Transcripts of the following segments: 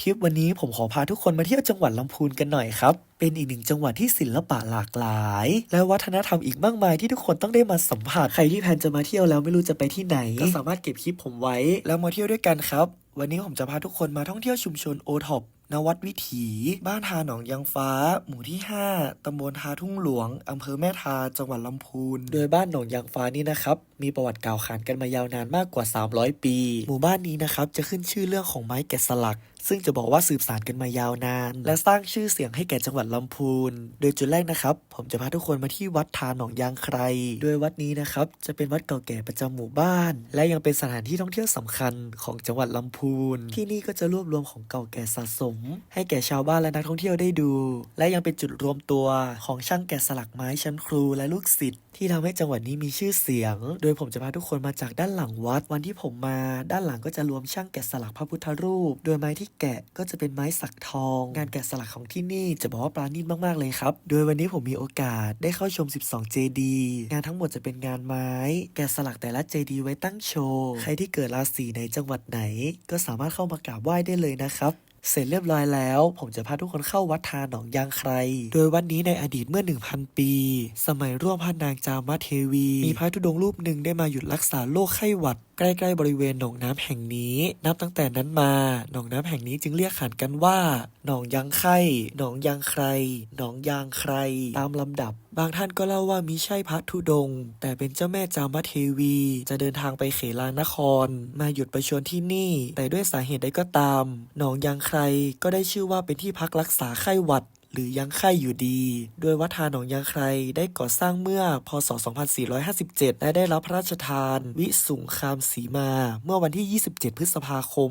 ทริปวันนี้ผมขอพาทุกคนมาเที่ยวจังหวัดลำพูนกันหน่อยครับ เป็นอีกหนึ่งจังหวัดที่ศิลปะหลากหลาย และวัฒนธรรมอีกมากมายที่ทุกคนต้องได้มาสัมผัส ใครที่แพลนจะมาเที่ยวแล้วไม่รู้จะไปที่ไหน ก็สามารถเก็บคลิปผมไว้ แล้วมาเที่ยวด้วยกันครับ วันนี้ผมจะพาทุกคนมาท่องเที่ยวชุมชนโอท็อปนวัดวิถี บ้านทาหนองยางฟ้า หมู่ที่ 5 ตำบลทาทุ่งหลวง อำเภอแม่ทา จังหวัดลำพูน โดยบ้านหนองยางฟ้านี่นะครับ มีประวัติกล่าวขานกันมายาวนานมากกว่า 300 ปี หมู่บ้านนี้นะครับจะขึ้นชื่อเรื่องของไม้แกะสลัก ซึ่งจะบอกว่าสืบสานกันมายาวนาน และสร้างชื่อเสียงให้แก่จังหวัดลำพูน โดยจุดแรกนะครับ ผมจะพาทุกคนมาที่วัดทานหนองยางใคร โดยวัดนี้นะครับจะเป็นวัดเก่าแก่ประจำหมู่บ้าน และยังเป็นสถานที่ท่องเที่ยวสำคัญของจังหวัดลำพูน ที่นี่ก็จะรวบรวมของเก่าแก่สะสม ให้แก่ชาวบ้านและนักท่องเที่ยวได้ดู และยังเป็นจุดรวมตัวของช่างแกะสลักไม้ชั้นครูและลูกศิษย์ที่ทำให้จังหวัดนี้มีชื่อเสียง โดยยผมจะพาทุกคนมาจากด้านหลังวัด วันที่ผมมาด้านหลังก็จะรวมช่างแกะสลักพระพุทธรูป โดยไม้ที่แกะก็จะเป็นไม้สักทอง งานแกะสลักของที่นี่จะบอกว่าปราณีตมากๆเลยครับ โดยวันนี้ผมมีโอกาสได้เข้าชม 12เจดีงานทั้งหมดจะเป็นงานไม้ แกะสลักแต่ละเจดีไว้ตั้งโชว์ ใครที่เกิดราศีในจังหวัดไหน ก็สามารถเข้ามากราบไหว้ได้เลยนะครับ เสร็จเรียบร้อยแล้ว ผมจะพาทุกคนเข้าวัดทาหนองยางใคร โดยวันนี้ในอดีตเมื่อ 1,000 ปี สมัยร่วมพระนางจามเทวี มีพระธุดงค์รูปหนึ่งได้มาหยุดรักษาโรคไข้หวัดใกล้ๆบริเวณหนองน้ำแห่งนี้ นับตั้งแต่นั้นมา หนองน้ำแห่งนี้จึงเรียกขานกันว่า หนองยางไข่หนองยางใคร หนองยางใคร ตามลำดับ บางท่านก็เล่าว่ามิใช่พระธุดง แต่เป็นเจ้าแม่จามเทวี จะเดินทางไปเขลานคร มาหยุดประชวรที่นี่ แต่ด้วยสาเหตุใดก็ตาม หนองยางใครก็ได้ชื่อว่าเป็นที่พักรักษาไข้หวัด หรือยังไข่อยู่ดี โดยวัดทาหนองยางใครได้ก่อสร้างเมื่อพศ 2457 และได้รับพระราชทาน วิสุงคามสีมา เมื่อวันที่ 27 พฤษภาคม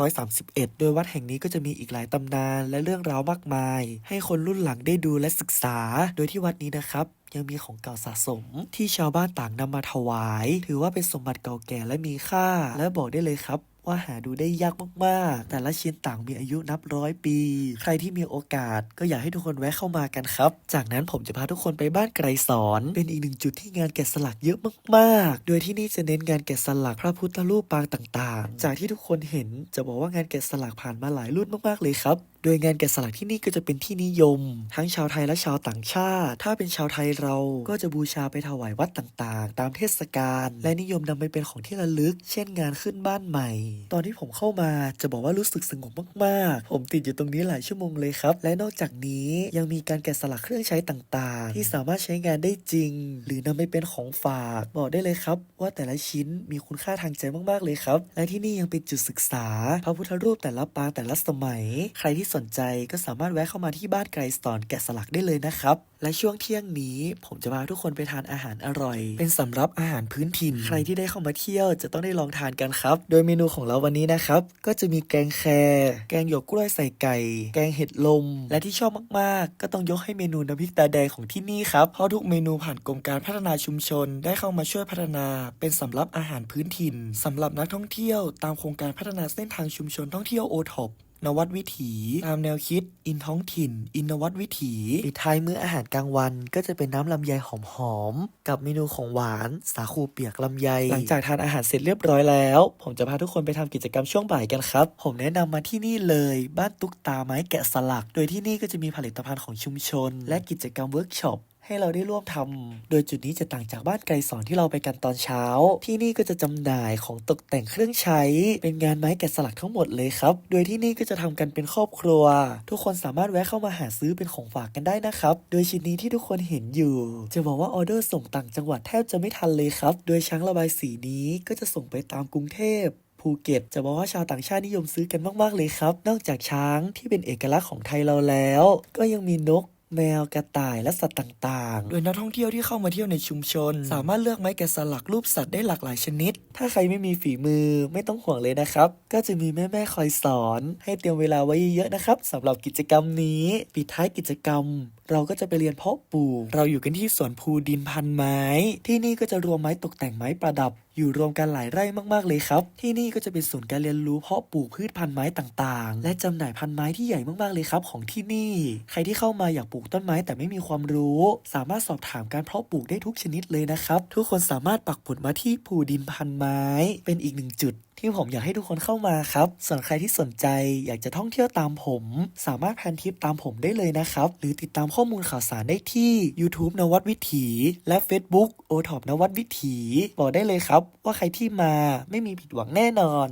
2531 โดยวัดแห่งนี้ก็จะมีอีกหลายตำนานและเรื่องราวมากมาย ให้คนรุ่นหลังได้ดูและศึกษา โดยที่วัดนี้นะครับยังมีของเก่าสะสมที่ชาวบ้านต่างนำมาถวาย ถือว่าเป็นสมบัติเก่าแก่และมีค่า และบอกได้เลยครับ ว่าหาดูได้ยากมากๆ แต่ละชิ้นต่างมีอายุนับร้อยปี ใครที่มีโอกาสก็อยากให้ทุกคนแวะเข้ามากันครับ จากนั้นผมจะพาทุกคนไปบ้านไกรสอนเป็นอีกหนึ่งจุดที่งานแกะสลักเยอะมาก ๆ โดยที่นี่จะเน้นงานแกะสลักพระพุทธรูปปางต่าง ๆ จากที่ทุกคนเห็นจะบอกว่างานแกะสลักผ่านมาหลายรุ่นมากๆเลยครับโดยงานแกะสลักที่นี่ก็จะเป็นที่นิยม ทั้งชาวไทยและชาวต่างชาติ ถ้าเป็นชาวไทยเราก็จะบูชาไปถวายวัดต่างๆ ตามเทศกาลและนิยมนำไปเป็นของที่ระลึก เช่นงานขึ้นบ้านใหม่ ตอนที่ผมเข้ามาจะบอกว่ารู้สึกสงบมากๆ ผมติดอยู่ตรงนี้หลายชั่วโมงเลยครับ และนอกจากนี้ยังมีการแกะสลักเครื่องใช้ต่างๆ ที่สามารถใช้งานได้จริง หรือนำไปเป็นของฝากบอกได้เลยครับ ว่าแต่ละชิ้นมีคุณค่าทางใจมากๆเลยครับ และที่นี่ยังเป็นจุดศึกษา พระพุทธรูปแต่ละปางแต่ละสมัย ใครที่สนใจก็สามารถแวะเข้ามาที่บ้านไกรสอนแกะสลักได้เลยนะครับ และช่วงเที่ยงนี้ผมจะพาทุกคนไปทานอาหารอร่อย เป็นสำรับอาหารพื้นถิ่น ใครที่ได้เข้ามาเที่ยวจะต้องได้ลองทานกันครับ โดยเมนูของเราวันนี้นะครับ ก็จะมีแกงแครแกงหยวกกล้วยใส่ไก่ แกงเห็ดลม และที่ชอบมากๆ ก็ต้องยกให้เมนูน้ำพริกตาแดงของที่นี่ครับเพราะทุกเมนูผ่านกรมการพัฒนาชุมชน ได้เข้ามาช่วยพัฒนา เป็นสำรับอาหารพื้นถิ่นสำหรับนักท่องเที่ยว ตามโครงการพัฒนาเส้นทางชุมชนท่องเที่ยวโอท็อป นวัดวิถีตามแนวคิด อินท้องถิ่น อินนวัดวิถีปิดท้ายมื้ออาหารกลางวัน ก็จะเป็นน้ำลำไยหอมๆกับเมนูของหวาน สาคูเปียกลำไย หลังจากทานอาหารเสร็จเรียบร้อยแล้ว ผมจะพาทุกคนไปทำกิจกรรมช่วงบ่ายกันครับ ผมแนะนำมาที่นี่เลย บ้านตุ๊กตาไม้แกะสลัก โดยที่นี่ก็จะมีผลิตภัณฑ์ของชุมชน และกิจกรรมเวิร์กช็อป ให้เราได้ร่วมทำโดยจุดนี้จะต่างจากบ้านไกลสอนที่เราไปกันตอนเช้า ที่นี่ก็จะจำหน่ายของตกแต่งเครื่องใช้ เป็นงานไม้แกะสลักทั้งหมดเลยครับ โดยที่นี่ก็จะทำกันเป็นครอบครัว ทุกคนสามารถแวะเข้ามาหาซื้อเป็นของฝากกันได้นะครับ โดยชิ้นนี้ที่ทุกคนเห็นอยู่ จะบอกว่าออเดอร์ส่งต่างจังหวัดแทบจะไม่ทันเลยครับ โดยช้างระบายสีนี้ก็จะส่งไปตามกรุงเทพภูเก็ตจะบอกว่าชาวต่างชาตินิยมซื้อกันมาก ๆ เลยครับ นอกจากช้างที่เป็นเอกลักษณ์ของไทยเราแล้ว ก็ยังมีนก แมวกระต่ายและสัตว์ต่างๆ โดยนักท่องเที่ยวที่เข้ามาเที่ยวในชุมชน สามารถเลือกไม้แกะสลักรูปสัตว์ได้หลากหลายชนิด ถ้าใครไม่มีฝีมือไม่ต้องห่วงเลยนะครับ ก็จะมีแม่ๆคอยสอน ให้เตรียมเวลาไว้เยอะๆนะครับสำหรับกิจกรรมนี้ ปิดท้ายกิจกรรม เราก็จะไปเรียนเพาะปลูกเราอยู่กันที่สวนภูดินพันไม้ ที่นี่ก็จะรวมไม้ตกแต่งไม้ประดับ อยู่รวมกันหลายไร่มากๆเลยครับ ที่นี่ก็จะเป็นศูนย์การเรียนรู้เพาะปลูกพืชพันธุ์ไม้ต่างๆ และจำหน่ายพันธุ์ไม้ที่ใหญ่มากๆเลยครับของที่นี่ ใครที่เข้ามาอยากปลูกต้นไม้แต่ไม่มีความรู้ สามารถสอบถามการเพาะปลูกได้ทุกชนิดเลยนะครับ ทุกคนสามารถปักหมุดมาที่ภูดินพันไม้ เป็นอีกหนึ่งจุด ที่ผมอยากให้ทุกคนเข้ามาครับ ส่วนใครที่สนใจอยากจะท่องเที่ยวตามผม สามารถแพลนทริปตามผมได้เลยนะครับ หรือติดตามข้อมูลข่าวสารได้ที่ YouTube นวัดวิถี และ Facebook โอท็อปนวัดวิถี บอกได้เลยครับ ว่าใครที่มาไม่มีผิดหวังแน่นอน